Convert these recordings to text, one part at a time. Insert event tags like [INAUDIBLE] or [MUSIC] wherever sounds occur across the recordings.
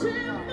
przy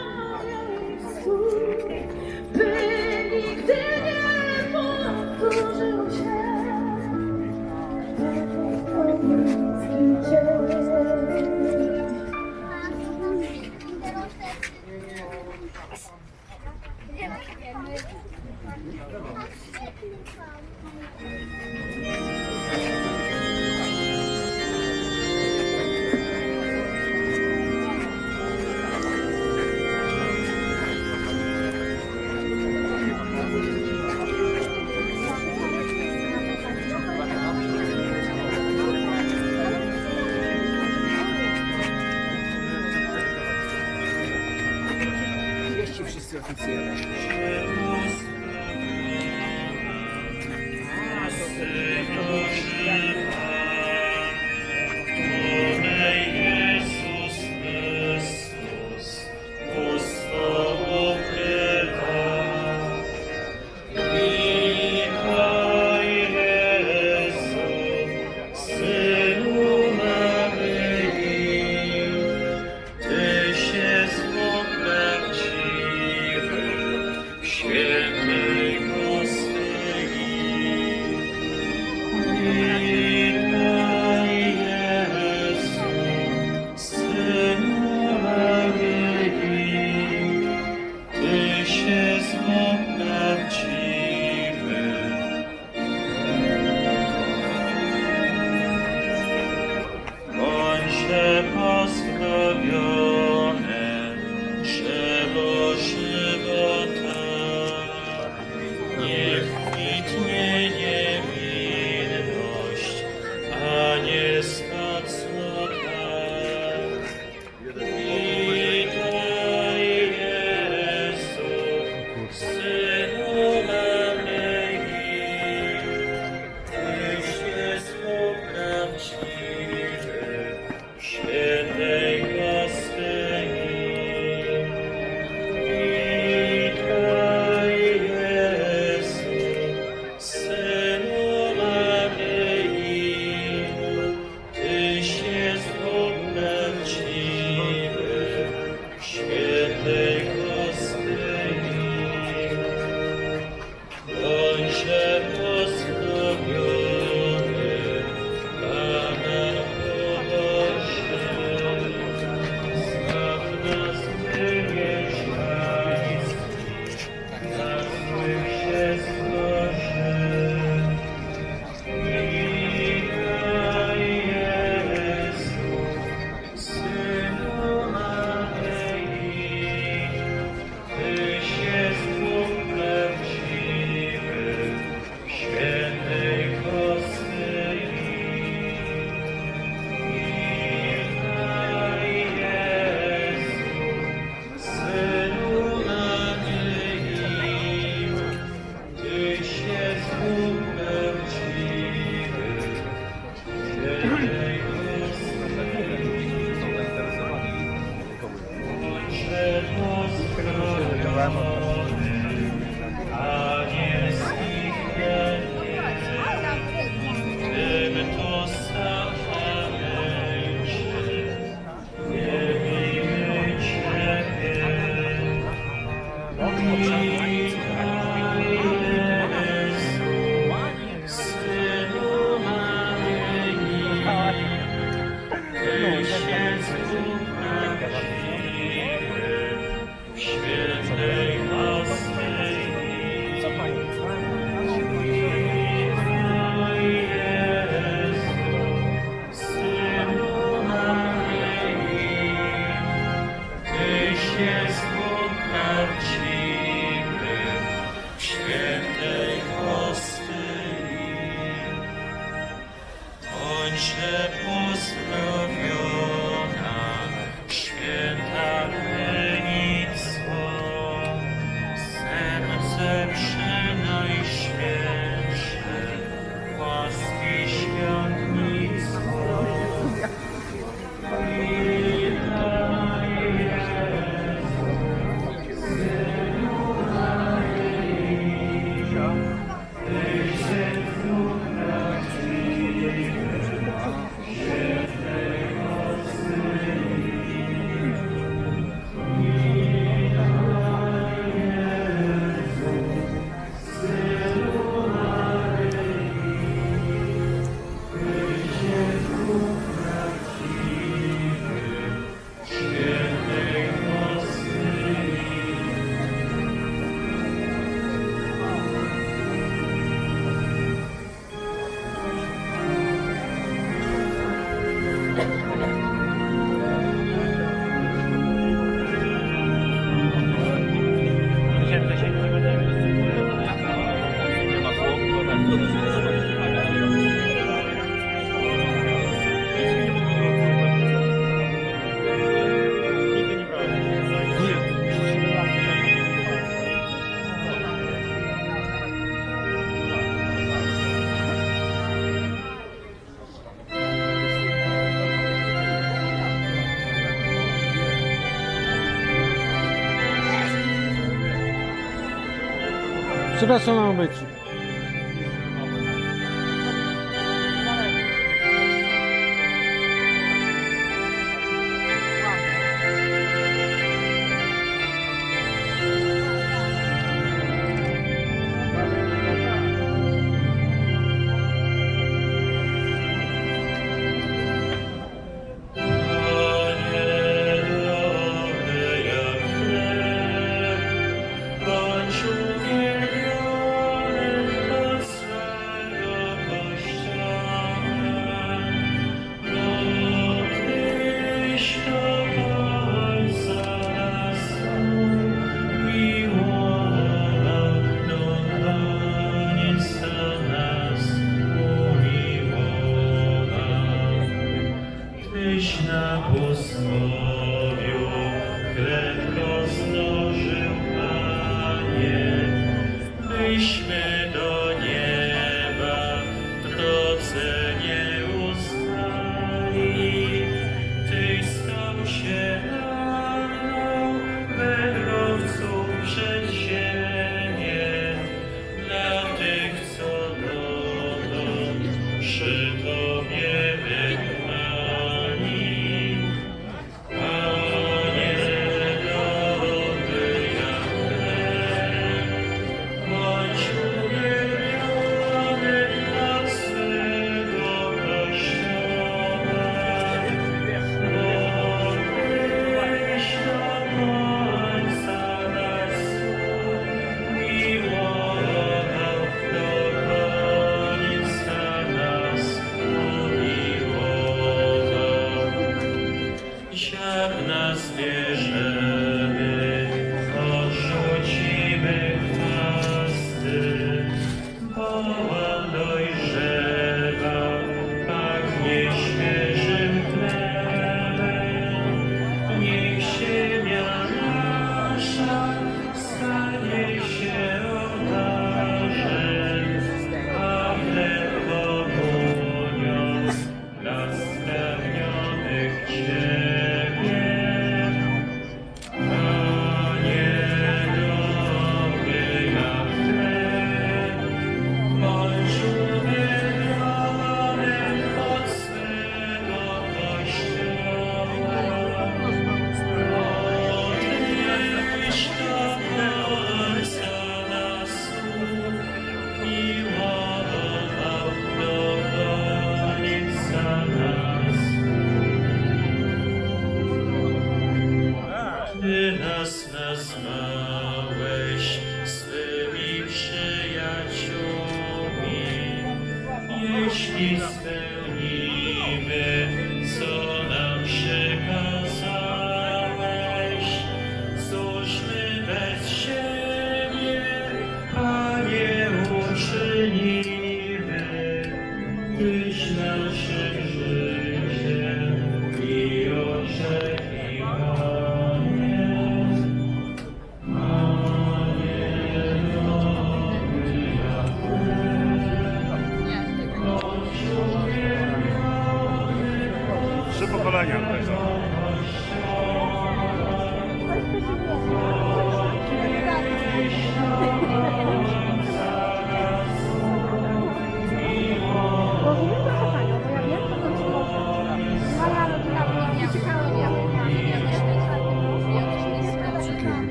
change. Sıra sana Ahmetciğim.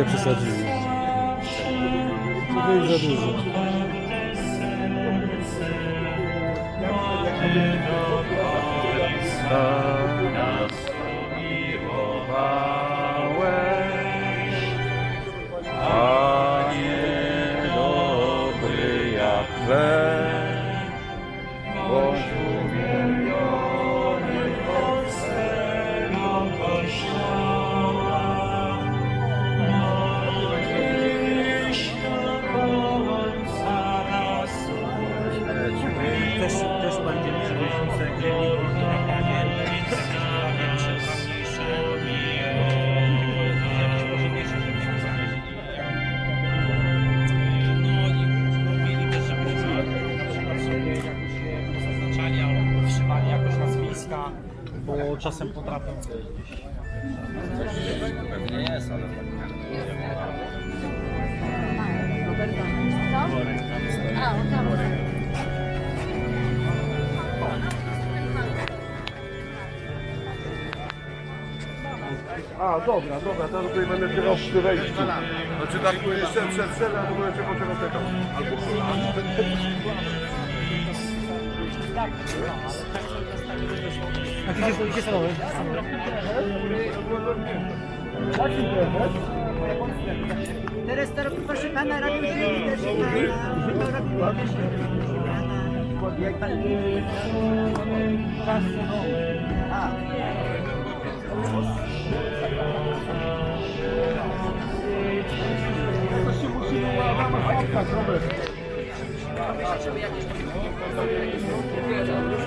Trochę przesadziłem. Trochę już za dużo. Czasem potrafią gdzieś. Pewnie jest, ale... A, tam. A, dobra, dobra, to tutaj będę czekał przy wejściu. Znaczy tak, jeszcze przed celem, to będę czekał czego czekał. [LAUGHS] A gdzie jest, gdzie salowy? Teraz to robi, proszę pana, robił się też pana, to robił też pana. Jak pan... A. To się musi w ramach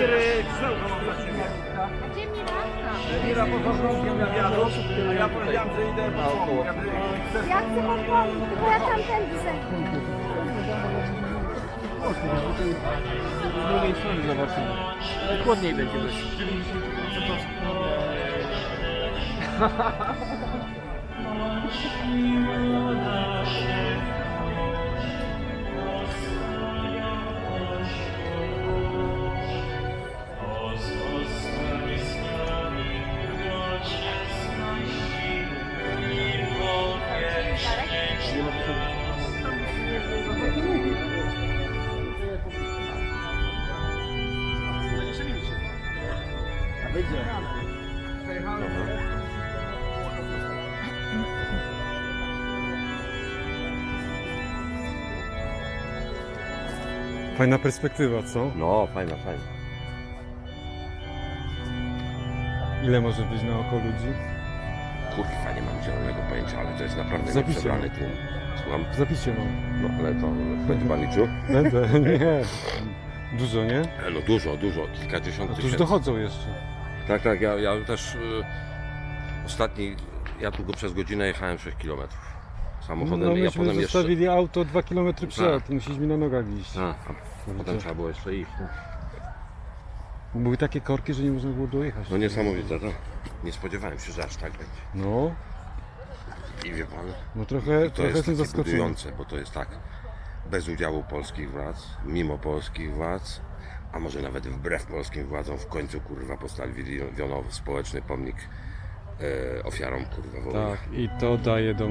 Auta zrobić. Gdzie Mira? Mira poza wywiadu, a ja powiedziałem, że idę po słowo. Ja chcę podpomóc, tylko ja tamtędy zejdę. Z drugiej strony zobaczymy. Chłodniej będzie być. Fajna perspektywa, co? No, fajna, fajna. Ile może być na oko ludzi? Kurwa, nie mam zielonego pojęcia, ale to jest naprawdę Zapisie nieprzebrany tłum. Słucham? W zapisie mam. No ale to będzie pan liczył? Będę, [LAUGHS] nie. Dużo, nie? E, No dużo, dużo, kilkadziesiąt A tu już tysięcy. dochodzą jeszcze. Tak, tak, ja, ja też y, ostatni, ja tylko przez godzinę jechałem 6 km. Samochodem No i ja myśmy potem jeszcze... zostawili auto 2 km przed Tak. i musieliśmy na nogach iść. A, a potem trzeba było jeszcze iść. nie? Były takie korki, że nie można było dojechać. No niesamowite, to. Nie spodziewałem się, że aż tak będzie. No, I wie pan, no i trochę, to trochę jest takie zaskoczony. budujące, bo to jest tak, bez udziału polskich władz, mimo polskich władz, a może nawet wbrew polskim władzom w końcu kurwa postawiono społeczny pomnik e, ofiarom kurwa wojny. Tak, i to daje dom